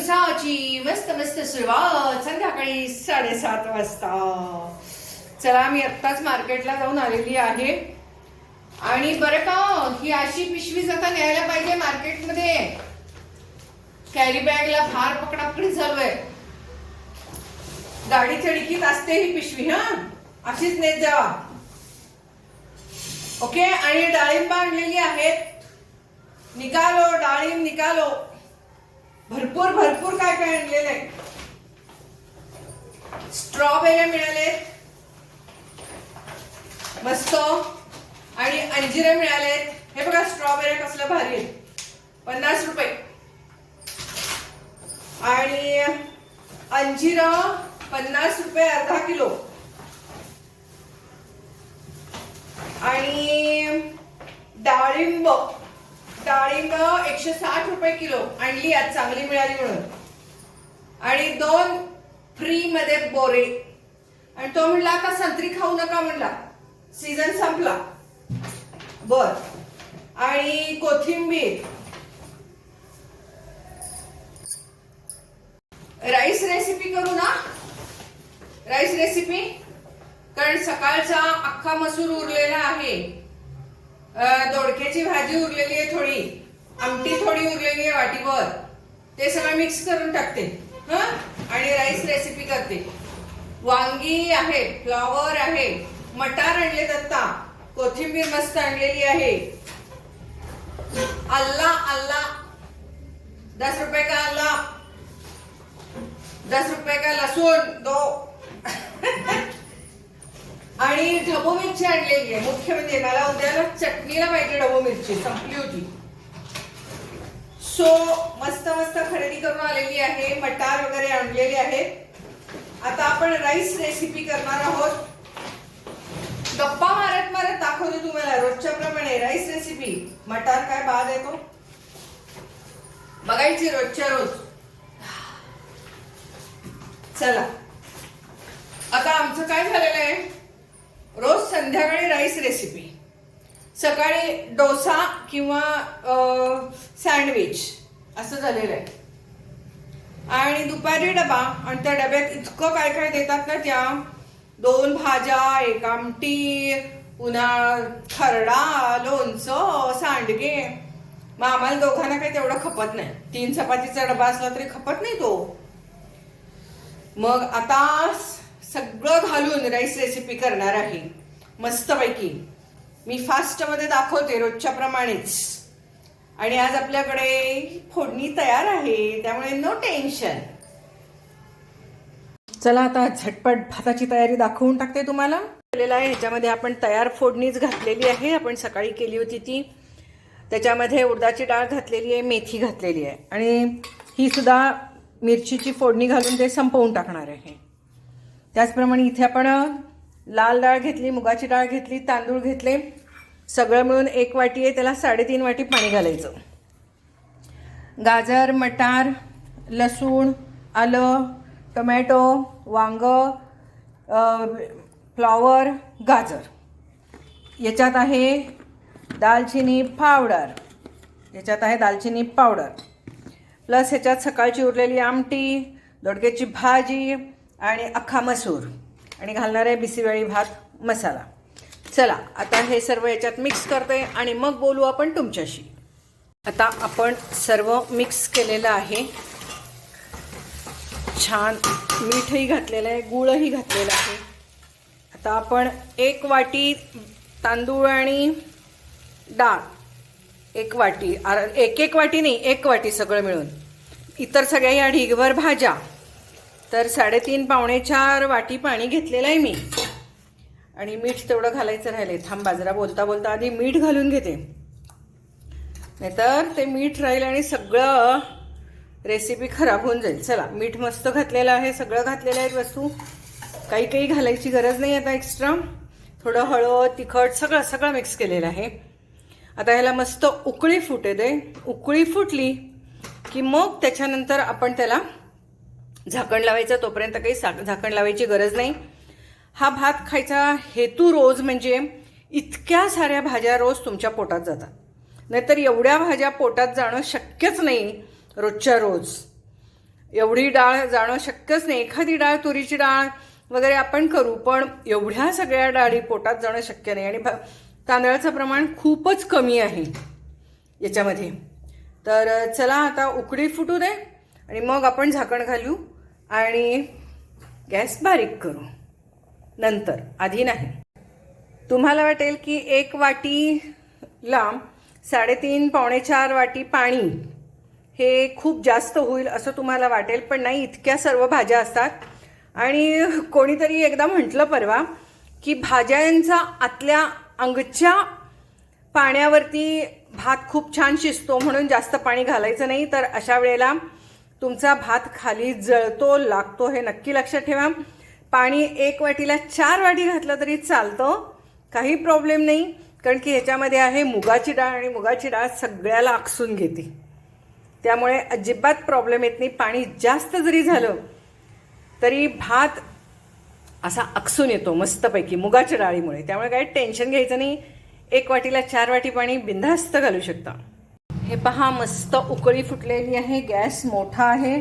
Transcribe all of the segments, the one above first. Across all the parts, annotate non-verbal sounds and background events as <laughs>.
दिवसाची मस्त मस्त सुरुवात संध्याकाळी साडेसात वाजता. चला मी आत्ताच मार्केटला जाऊन आलेली आहे. आणि बरं का ही अशी पिशवी आता न्यायला पाहिजे मार्केटमध्ये. कॅरी बॅगला फार पकडापकडी झालोय आहे गाडी चडकीत असते ही पिशवी हा? अशीच नेत जावा. ओके आणि डाळिंब आणलेली आहेत. निकालो डाळिंब निकालो. भरपूर भरपूर काय काय आणलेलं आहे स्ट्रॉबेरी मिळाले. मस्त. आणि अंजिरे मिळालेत हे बघा स्ट्रॉबेरी कसलं भारी आहे. पन्नास रुपये. आणि अंजीर पन्नास रुपये अर्धा किलो. आणि डाळिंब. डाळिंब एकशे साठ रुपये किलो. आणली आज चांगली मिळाली म्हणून. आणि दोन फ्री मध्ये बोरे. आणि तो म्हणला आता संत्री खाऊ नका म्हणला. सीझन संपला. बर. आणि कोथिंबीर. राईस रेसिपी करू ना? Rice recipe? कारण सकाळचा अख्खा मसूर उरलेला आहे. दोडक्याची भाजी उरलेली आहे थोडी. आमटी थोडी उरलेली आहे वाटीवर ते सगळं मिक्स करून टाकते. हा? आणि राईस रेसिपी करते. वांगी आहे फ्लॉवर आहे मटार आणले दत्ता. कोथिंबीर मस्त आणलेली आहे. अल्ला अल्ला दस रुपये का अल्ला दस रुपये का लसूण? दो. <laughs> आणि ढबू मिरची आणलेली आहे. मुख्य म्हणजे मला उद्याला चटणीला पाहिजे ढबू मिरची. संपली होती. सो मस्त मस्त खरेदी करून आलेली आहे. मटार वगैरे आणलेले आहेत. आता आपण राईस रेसिपी करणार आहोत. गप्पा मारत मारत दाखवते तुम्हाला रोजच्या प्रमाणे. राईस रेसिपी मटार काय बाद येतो बघायची रोजच्या रोज. चला. आता आमचं काय झालेलं आहे? रोज संध्याकाळी राईस रेसिपी सकाळी डोसा किंवा सँडविच असं झालेलं आहे. आणि दुपारी डबा आणि त्या डब्यात इतकं काय काय देतात ना त्या दोन भाज्या एक आमटी पुन्हा खरडा लोणचं सांडगे. मग आम्हाला दोघांना काही तेवढं खपत नाही. तीन चपातीचा डबा असला तरी खपत नाही तो. मग आता सगळं घालून राईस रेसिपी करणार आहे. मस्तपैकी. मी फास्टमध्ये दाखवते रोजच्या प्रमाणेच. आणि आज आपल्याकडे फोडणी तयार आहे त्यामुळे नो टेन्शन चला आता झटपट भाताची तयारी दाखवून टाकते तुम्हाला. केलेलं आहे ह्याच्यामध्ये आपण तयार फोडणीच घातलेली आहे. आपण सकाळी केली होती ती. त्याच्यामध्ये उडदाची डाळ घातलेली आहे मेथी घातलेली आहे. आणि ही सुद्धा मिरचीची फोडणी घालून ते संपवून टाकणार आहे. त्याचप्रमाणे इथे आपण लाल डाळ घेतली मुगाची डाळ घेतली तांदूळ घेतले सगळं मिळून एक वाटी आहे त्याला साडेतीन वाटी पाणी घालायचं. गाजर मटार लसूण आलं टोमॅटो वांग फ्लॉवर गाजर. याच्यात आहे दालचिनी पावडर. याच्यात आहे दालचिनी पावडर. प्लस ह्याच्यात सकाळची उरलेली आमटी दोडक्याची भाजी आणि अख्खा मसूर. आणि घालणार आहे बिसीवेळी भात मसाला. चला आता हे सर्व याच्यात मिक्स करते आणि मग बोलू आपण तुमच्याशी. आता आपण सर्व मिक्स केलेलं आहे. छान मीठही घातलेलं आहे गुळही घातलेलं आहे. आता आपण एक वाटी तांदूळ आणि डाळ. एक वाटी आर- एक एक वाटी नाही एक वाटी सगळं मिळून. इतर सगळ्या या ढिगभर भाज्या. तर साडेतीन पावणे चार वाटी पाणी घेतलेलं आहे मी. आणि मीठ तेवढं घालायचं राहिले थांब बाजरा बोलता बोलता आधी मीठ घालून घेते. नाहीतर ते मीठ राहील आणि सगळं रेसिपी खराब होऊन जाईल. चला मीठ मस्त घातलेलं आहे सगळं घातलेलं आहेत वस्तू. काही काही घालायची गरज नाही आता एक्स्ट्रा थोडं हळद तिखट सगळं सगळं मिक्स केलेलं आहे. आता ह्याला मस्त उकळी फुटे दे उकळी फुटली की मग त्याच्यानंतर आपण त्याला झाकण लावायचं तोपर्यंत काही सा झाकण लावायची गरज नाही. हा भात खायचा हेतू रोज म्हणजे इतक्या साऱ्या भाज्या रोज तुमच्या पोटात जातात. नाहीतर एवढ्या भाज्या पोटात जाणं शक्यच नाही रोजच्या रोज. एवढी डाळ जाणं शक्यच नाही. एखादी डाळ तुरीची डाळ वगैरे आपण करू पण एवढ्या सगळ्या डाळी पोटात जाणं शक्य नाही. आणि भ- तांदळाचं प्रमाण खूपच कमी आहे याच्यामध्ये. तर चला आता उकडी फुटू दे आणि मग आपण झाकण घालू. आणि गॅस बारीक करू. नंतर आधी नाही. तुम्हाला वाटेल की एक वाटीला साडेतीन पावणे चार वाटी पाणी हे खूप जास्त होईल असं तुम्हाला वाटेल पण नाही इतक्या सर्व भाज्या असतात. आणि कोणीतरी एकदा म्हटलं परवा की भाज्यांचा आतल्या अंगच्या पाण्यावरती भात खूप छान शिजतो म्हणून जास्त पाणी घालायचं नाही. तर अशा वेळेला तुमचा भात खाली जळतो लागतो हे नक्की लक्षात ठेवा. पाणी एक वाटीला चार वाटी घातलं तरी चालतं. काही प्रॉब्लेम नाही कारण की ह्याच्यामध्ये आहे मुगाची डाळ आणि मुगाची डाळ सगळ्याला आकसून घेते. त्यामुळे अजिबात प्रॉब्लेम येत नाही. पाणी जास्त जरी झालं तरी भात असा आकसून येतो मस्तपैकी मुगाच्या डाळीमुळे. त्यामुळे काही टेन्शन घ्यायचं नाही. एक वाटीला चार वाटी पाणी बिनधास्त घालू शकता. हे पहा मस्त उकळी फुटलेली आहे गॅस मोठा आहे.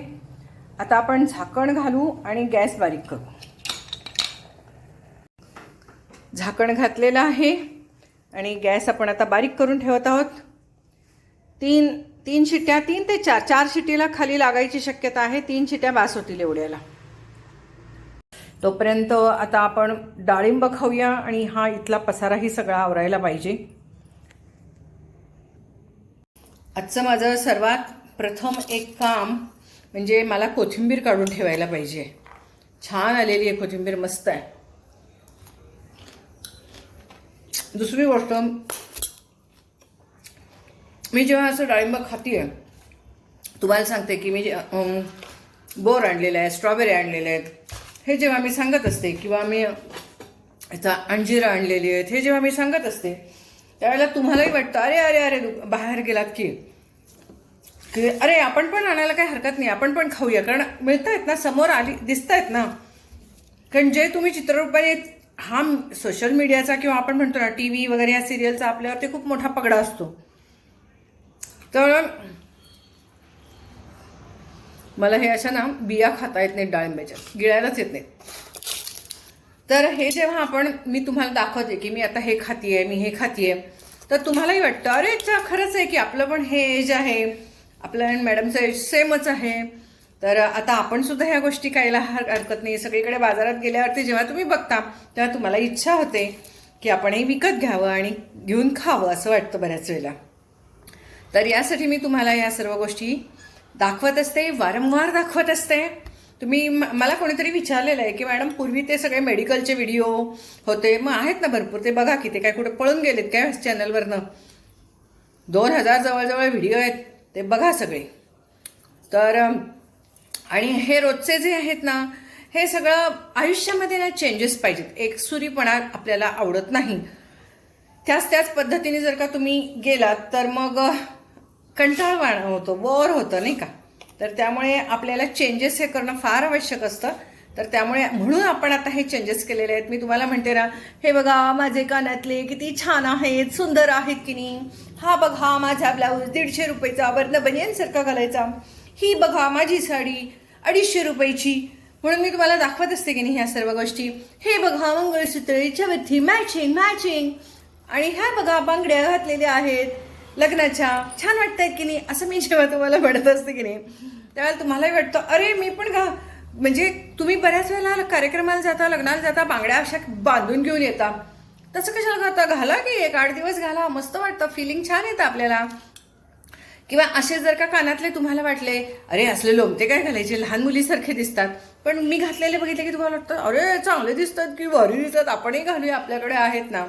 आता आपण झाकण घालू आणि गॅस बारीक करू. झाकण घातलेलं आहे आणि गॅस आपण आता बारीक करून ठेवत आहोत. तीन तीन शिट्ट्या तीन ते चार चार शिटीला खाली लागायची शक्यता आहे तीन शिट्या बास होतील एवढ्याला. तोपर्यंत आता आपण डाळिंब खाऊया आणि हा इथला पसाराही सगळा आवरायला पाहिजे. आजचं माझं सर्वात प्रथम एक काम म्हणजे मला कोथिंबीर काढून ठेवायला पाहिजे. छान आलेली आहे कोथिंबीर मस्त आहे. दुसरी गोष्ट मी जेव्हा असं डाळिंब खाते तुम्हाला सांगते की मी बोर आणलेले आहे स्ट्रॉबेरी आणलेले आहेत हे जेव्हा मी सांगत असते किंवा मी याचा अंजिरा आणलेली आहेत हे जेव्हा मी सांगत असते त्यावेळेला तुम्हालाही वाटतं अरे अरे अरे बाहेर गेलात की. की अरे आपण पण आणायला काही हरकत नाही आपण पण खाऊया. कारण मिळत आहेत ना समोर आली दिसत आहेत ना. कारण जे तुम्ही चित्ररूपाने हा सोशल मीडियाचा किंवा आपण म्हणतो ना टी व्ही वगैरे या सिरियलचा आपल्यावरती खूप मोठा पगडा असतो. तर मला हे अशा ना बिया खाता येत नाहीत डाळिंब्याच्या गिळायलाच येत नाहीत. तर हे जेव्हा आपण मी तुम्हाला दाखवते की मी आता हे खातीये मी हे खातीये तर तुम्हालाही वाटतं अरे खरंच आहे की आपलं पण हे एज आहे. आपलं आणि मॅडमचं एज सेमच आहे. तर आता आपण सुद्धा ह्या गोष्टी खायला हरकत नाही सगळीकडे बाजारात गेल्यावरती जेव्हा तुम्ही बघता तेव्हा तुम्हाला इच्छा होते की आपण हे विकत घ्यावं आणि घेऊन खावं असं वाटतं बऱ्याच वेळेला. तर यासाठी मी तुम्हाला या सर्व गोष्टी दाखवत असते वारंवार दाखवत असते. तुम्ही म- मला कोणीतरी विचारलेलं आहे की मॅडम पूर्वी ते सगळे मेडिकलचे व्हिडिओ होते मग आहेत ना भरपूर ते बघा की ते काय कुठे पळून गेलेत काय चॅनलवरनं दोन हजार जवळजवळ व्हिडिओ आहेत ते बघा सगळे. तर आणि हे रोजचे जे आहेत ना हे सगळं आयुष्यामध्ये ना चेंजेस पाहिजेत. एकसुरीपणा आपल्याला आवडत नाही. त्याच त्याच पद्धतीने जर का तुम्ही गेलात तर मग कंटाळवाणं होतं बोर होतं नाही का? तर त्यामुळे आपल्याला चेंजेस हे करणं फार आवश्यक असतं. तर त्यामुळे म्हणून आपण आता हे चेंजेस केलेले आहेत. मी तुम्हाला म्हणते ना हे बघा माझे कानातले किती छान आहेत सुंदर आहेत की नाही? हा बघा माझा ब्लाऊज दीडशे रुपयेचा वर्ण बनियनसारखा घालायचा. ही बघा माझी साडी अडीचशे रुपयाची. म्हणून मी तुम्हाला दाखवत असते की नाही ह्या सर्व गोष्टी. हे बघा मंगळसूत्र याच्यावरती मॅचिंग मॅचिंग आणि ह्या बघा बांगड्या घातलेल्या आहेत लग्नाच्या. छान वाटत आहेत की नाही? असं मी जेव्हा तुम्हाला म्हणत असते की नाही. त्यावेळेला तुम्हालाही वाटतं अरे मी पण घा म्हणजे तुम्ही बऱ्याच वेळेला कार्यक्रमाला जाता लग्नाला जाता बांगड्या अशा बांधून घेऊन येता. तसं कशाला घालता? घाला की एक आठ दिवस घाला मस्त वाटतं फिलिंग छान येतं आपल्याला. किंवा असे जर का कानातले तुम्हाला वाटले अरे असले लोमते काय घालायचे? लहान मुलीसारखे दिसतात. पण मी घातलेले बघितले की तुम्हाला वाटतं अरे चांगले दिसतात की भारी दिसतात आपणही घालूया आपल्याकडे आहेत ना.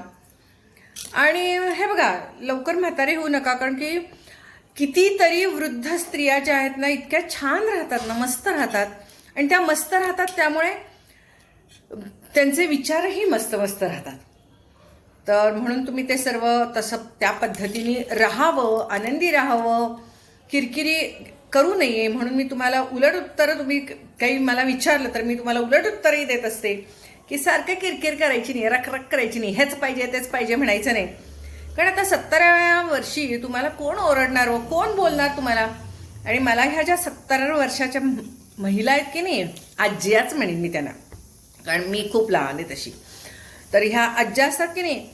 आणि हे बघा लवकर म्हातारे होऊ नका कारण की कितीतरी वृद्ध स्त्रिया ज्या आहेत ना इतक्या छान राहतात ना मस्त राहतात. आणि त्या मस्त राहतात त्यामुळे त्यांचे विचारही मस्त मस्त राहतात. तर म्हणून तुम्ही ते सर्व तसं त्या पद्धतीने राहावं आनंदी राहावं किरकिरी करू नये म्हणून मी तुम्हाला उलट उत्तरं तुम्ही काही मला विचारलं तर मी तुम्हाला उलट उत्तरही देत असते की सारखं किरकिर करायची नाही रखरख करायची नाही हेच पाहिजे तेच पाहिजे म्हणायचं नाही. कारण आता सत्तराव्या वर्षी तुम्हाला कोण ओरडणार हो कोण बोलणार तुम्हाला? आणि मला ह्या ज्या सत्तर वर्षाच्या महिला आहेत की नाही आज्याच म्हणेन मी त्यांना. कारण मी खूप लहान आहे तशी. तर ह्या आज्या असतात की नाही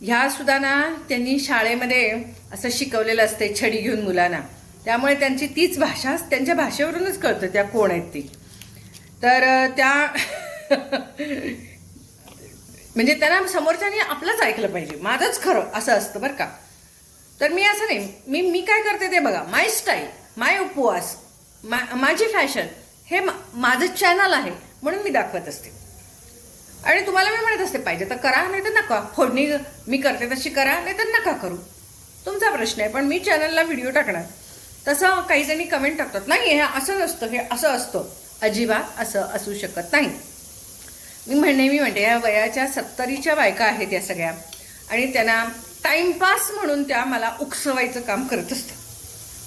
ह्या सुद्धा ना त्यांनी शाळेमध्ये असं शिकवलेलं असते छडी घेऊन मुलांना. त्यामुळे त्यांची तीच भाषा त्यांच्या भाषेवरूनच कळतं त्या कोण आहेत ती. तर त्या <laughs> म्हणजे त्यांना समोरच्यानी आपलंच ऐकलं पाहिजे. माझंच खरं असं असतं बरं का. तर मी असं नाही मी मी काय करते ते बघा. माय स्टाईल माय उपवास मा माझी फॅशन हे मा- माझं चॅनल आहे म्हणून मी दाखवत असते. आणि तुम्हाला मी म्हणत असते पाहिजे तर करा नाही तर नका. फोडणी मी करते तशी करा नाही तर नका करू. तुमचा प्रश्न आहे पण मी चॅनलला व्हिडिओ टाकणार. तसं काही जणी कमेंट टाकतात नाही हे असं नसतं हे असं असतं. अजिबात असं असू शकत नाही. मी म्हणे मी म्हणते या वयाच्या सत्तरीच्या बायका आहेत या सगळ्या. आणि त्यांना टाईमपास म्हणून त्या मला उकसवायचं काम करत असतात.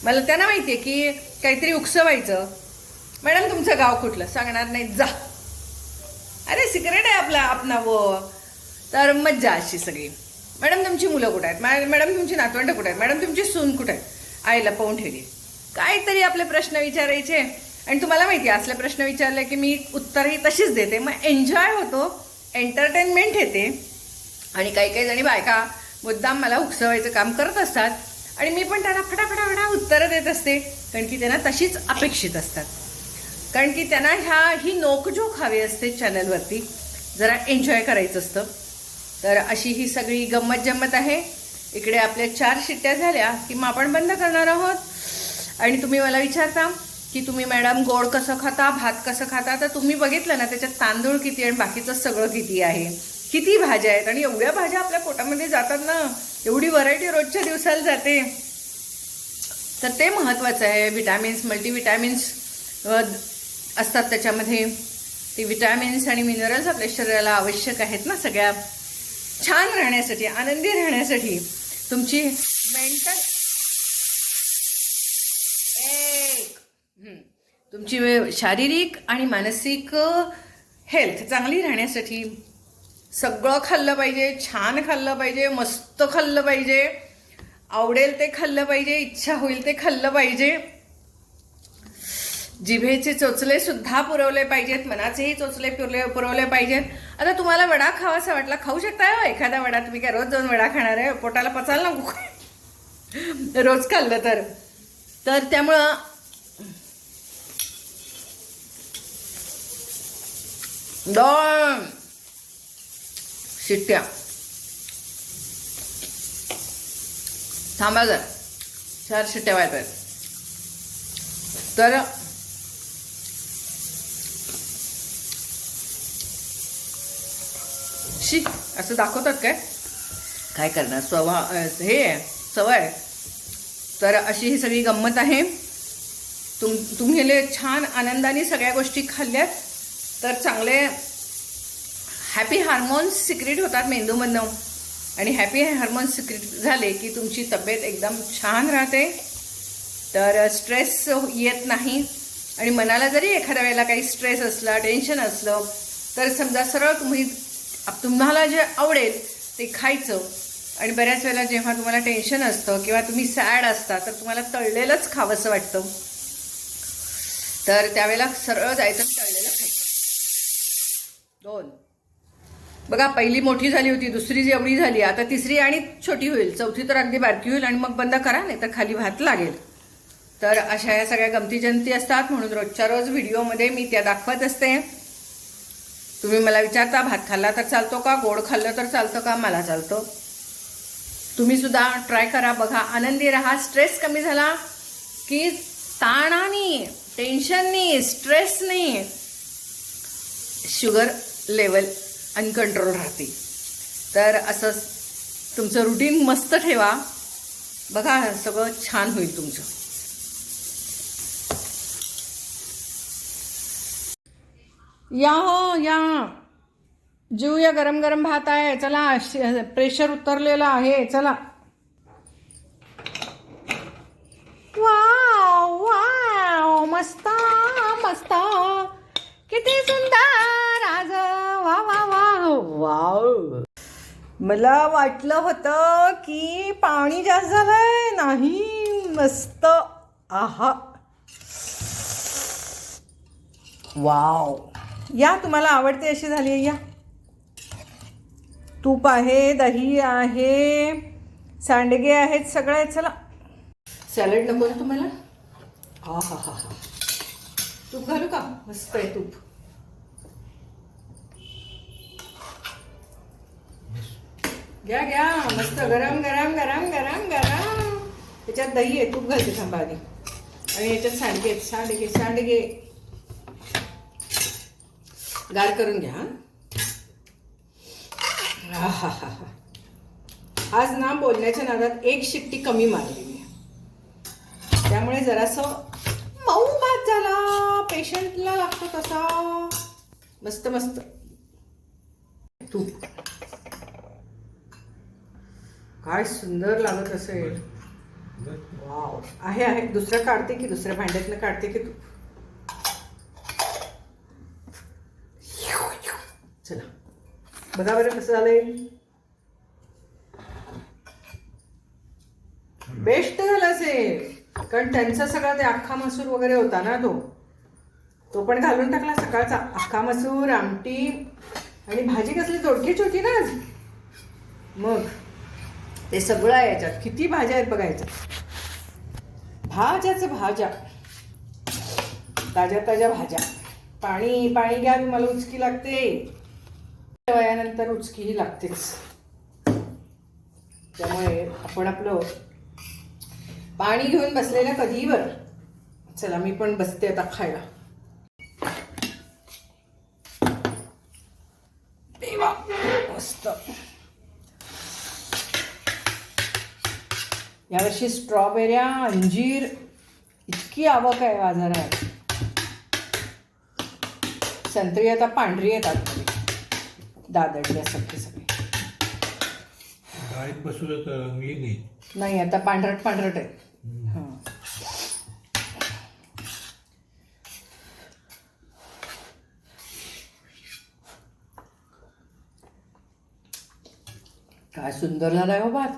मला त्यांना माहिती आहे की काहीतरी उकसवायचं. मॅडम तुमचं गाव कुठलं? सांगणार नाही. जा. अरे सिक्रेट आहे आपला आपणा व तर मज्जा अशी सगळी. मॅडम तुमची मुलं कुठं आहेत? मा- मॅडम तुमची नातवंड कुठं आहेत? मॅडम तुमची सून कुठं आहेत? आईला पाहून ठेवली. काहीतरी आपले प्रश्न विचारायचे. आणि तुम्हाला माहिती आहे असले प्रश्न विचारले की मी उत्तरही तशीच देते. मग एन्जॉय होतो एंटरटेनमेंट येते. आणि काही काही जणी बायका मुद्दाम मला उकसवायचं काम करत असतात आणि मी पण त्यांना फटाफटाफटा उत्तरं देत असते कारण की त्यांना तशीच अपेक्षित असतात. कारण की त्यांना ह्या ही नोकझोक हवी असते चॅनलवरती जरा एन्जॉय करायचं असतं. तर अशी ही सगळी गंमत जम्मत आहे. इकडे आपल्या चार शिट्ट्या झाल्या की मग आपण बंद करणार आहोत. आणि तुम्ही मला विचारता की तुम्ही मॅडम गोड कसं खाता भात कसं खाता तर तुम्ही बघितलं ना त्याच्यात तांदूळ किती आणि बाकीचं सगळं किती आहे. किती भाज्या आहेत आणि एवढ्या भाज्या आपल्या पोटामध्ये जातात ना एवढी व्हरायटी रोजच्या दिवसाला जाते. तर ते महत्त्वाचं आहे. विटॅमिन्स मल्टीविटॅमिन्स असतात त्याच्यामध्ये. ते विटॅमिन्स आणि मिनरल्स आपल्या शरीराला आवश्यक आहेत ना सगळ्या. छान राहण्यासाठी आनंदी राहण्यासाठी तुमची मेंटल ए तुमची शारीरिक आणि मानसिक हेल्थ चांगली राहण्यासाठी सगळं खाल्लं पाहिजे छान खाल्लं पाहिजे मस्त खाल्लं पाहिजे. आवडेल ते खाल्लं पाहिजे इच्छा होईल ते खाल्लं पाहिजे. जिभेचे चोचले सुद्धा पुरवले पाहिजेत मनाचेही चोचले पुरले पुरवले पाहिजेत. आता तुम्हाला वडा खावासा वाटला खाऊ शकता हो एखादा वडा तुम्ही काय रोज दोन वडा खाणार आहे? पोटाला पचाल नको. रोज खाल्लं तर. तर त्यामुळं दोन. शिट्ट्या. थांबा जर. चार शिट्ट्या पाहिजे. तर शी असं दाखवतात काय? काय करणार? स्वभा हे आहे, सवय तर अशी ही सगळी गंमत आहे. तुम तुम्ही छान आनंदाने सगळ्या गोष्टी खाल्ल्यात. तर चांगले हॅपी हार्मोन्स सिक्रेट होतात मेंदूमधनं. आणि हॅपी हार्मोन्स सिक्रेट झाले की तुमची तब्येत एकदम छान राहते. तर स्ट्रेस येत नाही. आणि मनाला जरी एखाद्या वेळेला काही स्ट्रेस असला टेन्शन असलं तर समजा सरळ तुम्ही तुम्हाला जे आवडेल ते खायचं. आणि बऱ्याच वेळेला जेव्हा तुम्हाला टेन्शन असतं किंवा तुम्ही सॅड असता तर तुम्हाला तळलेलंच खावंसं वाटतं. तर त्यावेळेला सरळ जायचं तळलेलं खायचं. दोन. बघा पहिली मोठी झाली होती दुसरी एवढी झाली आता तिसरी आणि छोटी होईल. चौथी तर अगदी बारकी होईल आणि मग बंद करा नाही तर खाली भात लागेल. तर अशा या सगळ्या गमती जंती असतात म्हणून रोजच्या रोज व्हिडिओमध्ये मी त्या दाखवत असते. तुम्ही मला विचारता भात खाल्ला तर चालतो का गोड खाल्लं तर चालतं का मला चालतं. तुम्ही सुद्धा ट्राय करा बघा आनंदी राहा स्ट्रेस कमी झाला की ताणाने टेन्शननी स्ट्रेसनी शुगर लेवल अनकंट्रोल राहते. तर असं तुमचं रुटीन मस्त ठेवा. बघा सगळं छान होईल तुमचं. या हो या. जीव या गरम गरम भात आहे. चला प्रेशर उतरलेलं आहे. चला. Wow wow. मस्त मस्त. किती सुंदर आज. वा वा वा. वाव. मला वाटलं होतं की पाणी जास्त झालंय. नाही मस्त. आहा. वाव. या तुम्हाला आवडते अशी झाली आहे या. तूप आहे दही आहे सांडगे आहेत सगळं आहे चला. सॅलड नको तुम्हाला? हा हा हा हा तूप घालू का? मस्त आहे तूप. घ्या घ्या. मस्त गरम गरम गरम गरम गरम. त्याच्यात दही आहे तूप घालते थांबा आधी. आणि याच्यात सांडगे आहेत. सांडगे सांडगे. गार करून घ्या आज ना बोलण्याच्या नादात एक शिट्टी कमी मारली मी. त्यामुळे जरासं मऊ भात झाला पेशंटला लागतो तसा. मस्त मस्त. तूप काय सुंदर लागत असेल. वाव. आहे आहे. दुसरं काढते की दुसऱ्या भांड्यातनं काढते की तू? चला. बघा बरं कसं झालंय. बेस्ट झालं असेल. कारण त्यांचा सगळा ते अख्खा मसूर वगैरे होता ना तो. तो पण घालून टाकला सकाळचा. अख्खा मसूर आमटी आणि भाजी कसली दोडकीची होती ना आज. मग ते सगळं आहे याच्यात. किती भाज्या आहेत बघायच्या भाज्याच भाज्या. ताज्या ताज्या भाज्या. पाणी पाणी घ्या मला उचकी लागते. वयानंतर उचकीही लागतेच. त्यामुळे आपण आपलं पाणी घेऊन बसलेलं कधीही बरं. चला मी पण बसते आता खायला. देवा मस्त. यावर्षी स्ट्रॉबेऱ्या अंजीर इतकी आवक आहे बाजारात. संत्री आता पांढरी येतात दादडल्यासारखे सगळे. नाही. नाही आता पांढरट पांढरट आहे. हां काय सुंदर झालाय हो भात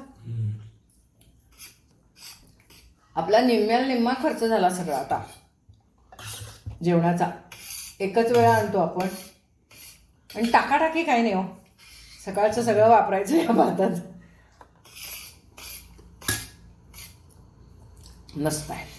आपला निम्म्याला निम्मा खर्च झाला सगळा आता. जेवणाचा. एकच वेळा आणतो आपण. आणि टाकाटाकी काही नाही हो. सकाळचं सगळं वापरायचं या भातात. मस्त आहे